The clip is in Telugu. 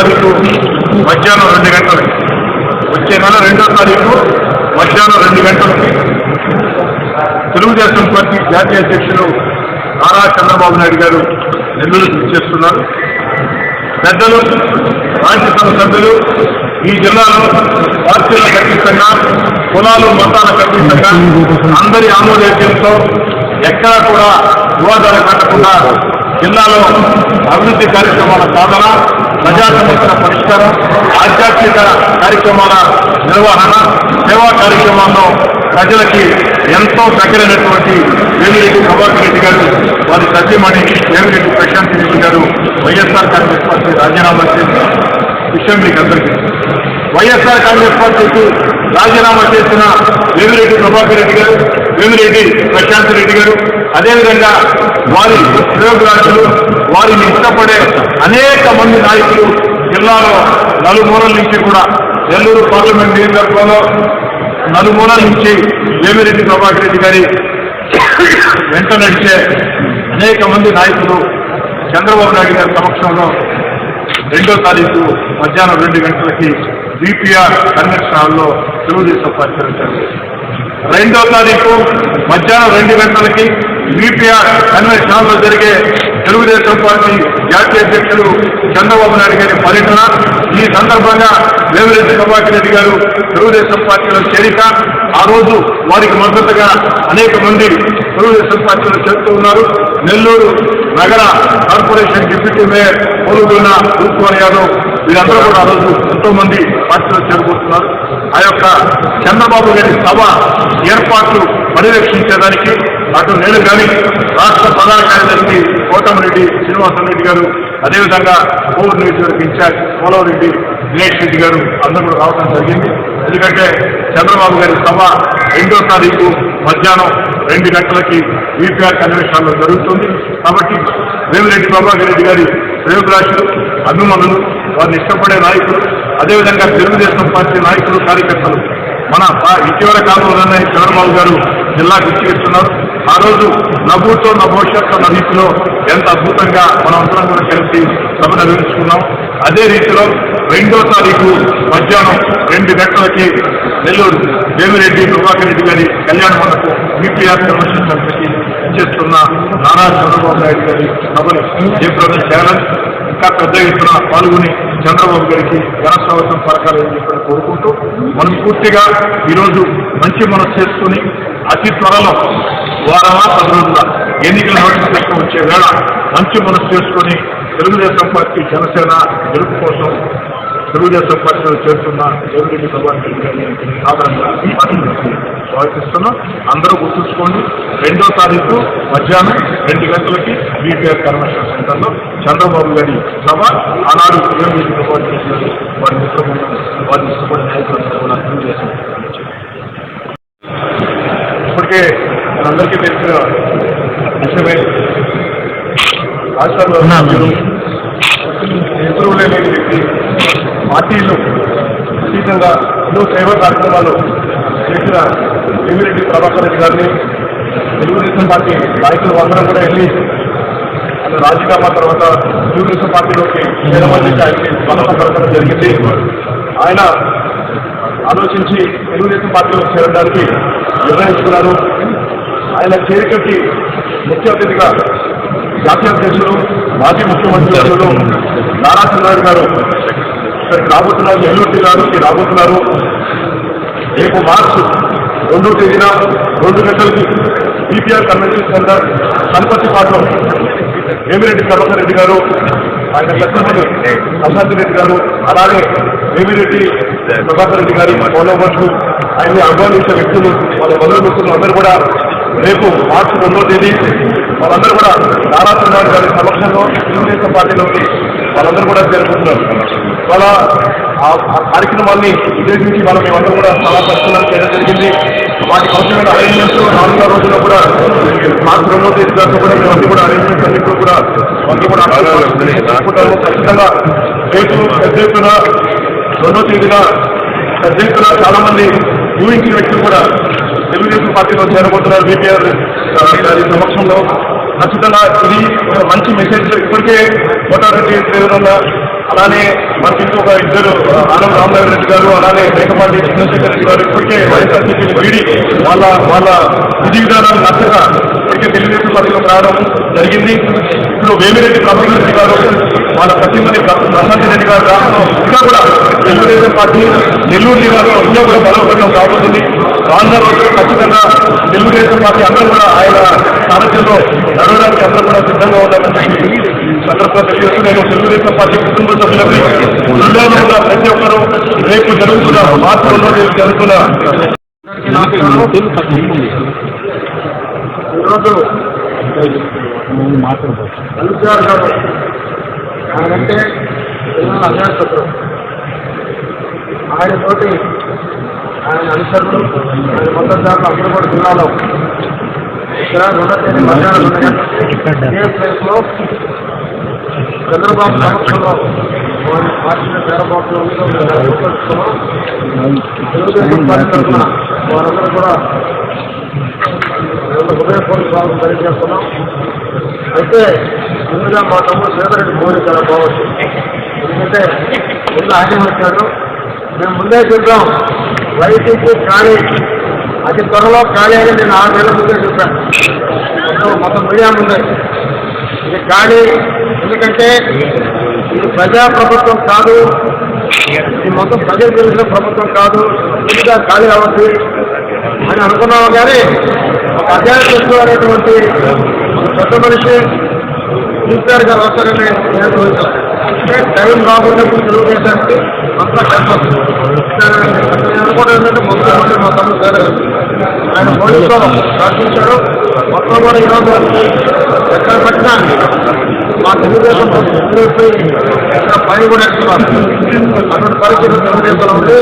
తారీఖు మధ్యాహ్నం రెండు గంటలకి. వచ్చే నెల రెండో తారీఖు మధ్యాహ్నం రెండు గంటలకి. తెలుగుదేశం పార్టీ జాతీయ అధ్యక్షులు నారా చంద్రబాబు నాయుడు గారు నెల్లూరు చేస్తున్నారు. పెద్దలు రాజ్యసభ సభ్యులు ఈ జిల్లాలో పార్టీల ఖచ్చితంగా కులాలు మతాల ఖచ్చితంగా అందరి ఆమోదయోగ్యంతో ఎక్కడా కూడా వివాదాలు కట్టకుండా జిల్లాలో అభివృద్ధి కార్యక్రమాల సాధన ప్రజా సమస్యల పరిష్కారం ఆధ్యాత్మిక కార్యక్రమాల నిర్వహణ సేవా కార్యక్రమాల్లో ప్రజలకి ఎంతో దగ్గరైనటువంటి వేమిరెడ్డి ప్రభాకర్ రెడ్డి గారు వారి సత్యమణి వేమిరెడ్డి ప్రశాంత్ రెడ్డి గారు వైఎస్ఆర్ కాంగ్రెస్ పార్టీ రాజీనామా చేసిన విషయం మీకు అందరికీ వైఎస్ఆర్ కాంగ్రెస్ పార్టీకి రాజీనామా చేసిన వేమిరెడ్డి ప్రభాకర్ రెడ్డి గారు వేమిరెడ్డి ప్రశాంత్ రెడ్డి గారు అదేవిధంగా వారి ప్రయోగరాజులు వారిని ఇష్టపడే అనేక మంది నాయకులు జిల్లాలో నలుమూలల నుంచి కూడా నెల్లూరు పార్లమెంట్ నియోజకవర్గంలో నలుమూలల నుంచి వేమిరెడ్డి ప్రభాకర్ రెడ్డి గారి వెంట నడిచే అనేక మంది నాయకులు చంద్రబాబు నాయుడు గారి సమక్షంలో రెండో తారీఖు మధ్యాహ్నం రెండు గంటలకి బీపీఆర్ కన్వెన్షన్ హాల్లో తెలుగుదేశం పార్టీ రెండో తారీఖు మధ్యాహ్నం రెండు గంటలకి బీపీఆర్ కన్వెన్షన్ హాల్లో జరిగే తెలుగుదేశం పార్టీ జాతీయ అధ్యక్షులు చంద్రబాబు నాయుడు గారి పర్యటన ఈ సందర్భంగా వేమిరెడ్డి ప్రభాకర్ రెడ్డి గారు తెలుగుదేశం పార్టీలో చేరిక ఆ రోజు వారికి మద్దతుగా అనేక మంది తెలుగుదేశం పార్టీలో చేరుతూ ఉన్నారు. నెల్లూరు నగర కార్పొరేషన్ డిప్యూటీ మేయర్ పోలుగున్న రూపువర్ యాదవ్ వీరందరూ కూడా ఆ రోజు ఎంతో మంది పార్టీలో చేరుకుంటున్నారు ఆ యొక్క చంద్రబాబు గారి సభ ఏర్పాట్లు పరిరక్షించడానికి అటు నేను కానీ రాష్ట్ర ప్రధాన కార్యదర్శి కోటమిరెడ్డి శ్రీనివాసరెడ్డి గారు అదేవిధంగా కోవూరు నియోజకవర్గ ఇన్ఛార్జ్ పోలవరెడ్డి దినేష్ రెడ్డి గారు అందరూ కూడా రావడం జరిగింది. ఎందుకంటే చంద్రబాబు గారి సభ రెండో తారీఖు మధ్యాహ్నం రెండు గంటలకి ఈపీఆర్ కన్వెన్షన్లో జరుగుతుంది. కాబట్టి వేమిరెడ్డి ప్రభాకర్ రెడ్డి గారి ప్రయోగరాశులు అభిమానులు వారిని ఇష్టపడే నాయకులు అదేవిధంగా తెలుగుదేశం పార్టీ నాయకులు కార్యకర్తలు మన ఇటీవల కాలంలోనే చంద్రబాబు గారు జిల్లాకు ఇచ్చిస్తున్నారు ఆ రోజు నవ్వుతో నా భవిష్యత్తు నా రీతిలో ఎంత అద్భుతంగా మనం అందరం కూడా కలిసి సభ నిర్వహించుకున్నాం. అదే రీతిలో రెండో తారీఖు మధ్యాహ్నం రెండు గంటలకి నెల్లూరు దేవిరెడ్డి ప్రభాకర్ రెడ్డి గారి కళ్యాణ మండపం బీపీఆర్ కన్వెన్షన్ సెంటర్కి చేస్తున్న నారా చంద్రబాబు నాయుడు గారి సభని జయప్రదం చేయాలని ఇంకా పెద్ద ఎత్తున పాల్గొని చంద్రబాబు గారికి ఘనస్వాగతం పరకాలని చెప్పి కోరుకుంటూ మనస్ఫూర్తిగా ఈరోజు మంచి మనసు చేసుకుని అతి త్వరలో వారమా పది రోజుల ఎన్నికల నోటిఫికేషన్ వచ్చే వేళ మంచి మనసు చేసుకుని తెలుగుదేశం పార్టీ జనసేన గెలుపు కోసం తెలుగుదేశం పార్టీలో చేరుతున్న జగన్రెడ్డి ప్రభాకర్ స్వాగతిస్తున్నాం అందరూ గుర్తుంచుకోండి రెండో తారీఖు మధ్యాహ్నం రెండు గంటలకి బీపీఆర్ కన్వెన్షన్ సెంటర్లో చంద్రబాబు గారి సభ. ఆనాడు జగన్రెడ్డి ప్రభాకర్ వారి మిత్రబృందం వారి ఇష్టపడిన నాయకులందరూ కూడా తెలుగుదేశం పార్టీలో చేరారు. ఇప్పటికే మనందరికీ తెలిసిన విషయమే రాష్ట్రంలో ఎదురు లేని వ్యక్తి పార్టీలు అతీతంగా ఎన్నో సేవా కార్యక్రమాలు చేసిన వేమిరెడ్డి ప్రభాకర్ రెడ్డి గారిని తెలుగుదేశం పార్టీ నాయకులు అందరం కూడా వెళ్ళి రాజీనామా తర్వాత తెలుగుదేశం పార్టీలోకి చేరమని ఆయనకి బలపడడం జరిగింది. ఆయన ఆలోచించి తెలుగుదేశం పార్టీలో చేరడానికి నిర్ణయించుకున్నారు. ఆయన చేరికకి ముఖ్య అతిథిగా జాతీయ అధ్యక్షులు మాజీ ముఖ్యమంత్రులు నారా చంద్రబాబు గారు ఇక్కడికి రాబోతున్నారు గారు జిల్లాలోకి రాబోతున్నారు. రేపు మార్చి రెండో తేదీన రెండు గంటలకి బీపీఆర్ కన్వెన్షన్ సెంటర్ కనపర్తిపాడులో వేమిరెడ్డి ప్రభాకర్ రెడ్డి గారు ఆయన లక్ష్మణుడు ప్రశాంత్ రెడ్డి గారు అలాగే వేమిరెడ్డి ప్రభాకర్ రెడ్డి గారి ఫాలోవర్స్ ఆయన్ని ఆహ్వానించే వ్యక్తులు వాళ్ళ బంధుమిత్రులు అందరూ కూడా రేపు మార్చి రెండో తేదీ వాళ్ళందరూ కూడా నారా చంద్రబాబు గారి సమక్షంలో తెలుగుదేశం పార్టీలోకి వాళ్ళందరూ కూడా చేరుకుంటున్నారు. వాళ్ళ ఆ కార్యక్రమాన్ని ఉద్దేశించి మనం మేమందరం కూడా చాలా పరిశీలన చేయడం జరిగింది. వాటి అవసరమైన అరేంజ్మెంట్స్ నాలుగో రోజుల్లో కూడా మార్చి రెండో తేదీ దాకా కూడా మేమందరూ కూడా అరేంజ్మెంట్స్ అన్ని కూడా అన్ని కూడా అనుకుంటాము ఖచ్చితంగా రేపు పెద్ద ఎత్తున రెండో తేదీన పెద్ద ఎత్తున చాలా మంది ఊహించిన వ్యక్తులు కూడా తెలుగుదేశం పార్టీలో చేరబోతున్నారు బీపీఆర్ గారి సమక్షంలో. ఖచ్చితంగా ఇది ఒక మంచి మెసేజ్ ఇప్పటికే కోటారెడ్డి దేవరన్న అలానే మనకి ఇంకొక ఇద్దరు ఆనంద్ రామనారాయణ రెడ్డి గారు అలానే మేకపాటి చంద్రశేఖర్ రెడ్డి గారు ఇప్పటికే వైఎస్ఆర్సీపీని వీడి వాళ్ళ వాళ్ళ విధి విధానాలు నచ్చక ఇప్పటికే తెలుగుదేశం పార్టీలోకి రావడం జరిగింది. ఇప్పుడు వేమిరెడ్డి ప్రభాకర్ రెడ్డి గారు వాళ్ళ ప్రతిమంది ప్రశాంత్ రెడ్డి గారు రావడం ఇంకా కూడా తెలుగుదేశం పార్టీ నెల్లూరు జిల్లాలో ఇంకా కూడా బలోపేతం కాబోతుంది రానున్న రోజుల్లో ఖచ్చితంగా తెలుగుదేశం పార్టీ అందరూ కూడా ఆయన సారథ్యంలో నడవడానికి అందరూ కూడా సిద్ధంగా ఉండాలని సందర్భంగా తెలియజేస్తూ నేను తెలుగుదేశం పార్టీ కుటుంబ సభ్యులకి జిల్లాలో ప్రతి ఒక్కరూ రేపు జరుగుతున్న మార్పుల్లో నేను జరుగుతున్న ఈరోజు ఎన్టీఆర్ గారు ఆయనంటే పిల్లల అభ్యాసకులు ఆయన తోటి ఆయన మొత్తం దాకా మద్దతుదారులు అందరూ కూడా జిల్లాలో. ఇక్కడ రెండో తేదీ మధ్యాహ్నం రెండు గంటలకి ప్లేస్లో? చంద్రబాబు సమక్షంలో. వారి పార్టీలో చేరబోతున్నాం తెలుగుదేశం పార్టీ తరఫున వారందరూ కూడా హృదయపూర్వక స్వాగతం తెలియజేస్తున్నాం. అయితే ముందుగా మా తమ్ముడు శ్రీధరెడ్డి మోడీ చాలా బాగుంది ఎందుకంటే ముందు ఆయన వచ్చాడు మేము ముందే చూద్దాం వైసీపీ ఖాళీ అతి త్వరలో ఖాళీ అని నేను ఆరు నెలల ముందే చెప్పాను. మొత్తం మొత్తం మీడియా ముందే. ఇది ఖాళీ ఎందుకంటే ఇది ప్రజా ప్రభుత్వం కాదు ఇది మొత్తం ప్రజలు తెలిసిన ప్రభుత్వం కాదు ముందుగా ఖాళీ అవ్వద్దు అని అనుకున్నాము కానీ ఒక అధ్యాయులు అనేటువంటి పెద్ద మనిషి ఈశ్వర్ గారు వస్తారని నేను అంటే టైం రాకుండా తెలుగుదేశానికి అంతా కష్టం. నేను ఏంటంటే మొత్తం మంది మా తమ్ముడు పేరు ఆయన పోలీసులో రక్షించాడు మొత్తం కూడా ఈరోజు ఎక్కడ పెట్టినా మా తెలుగుదేశం ఎక్కడ పని కూడా ఎక్కుతున్నారు అటువంటి పరిస్థితి తెలుగుదేశంలో ఉంది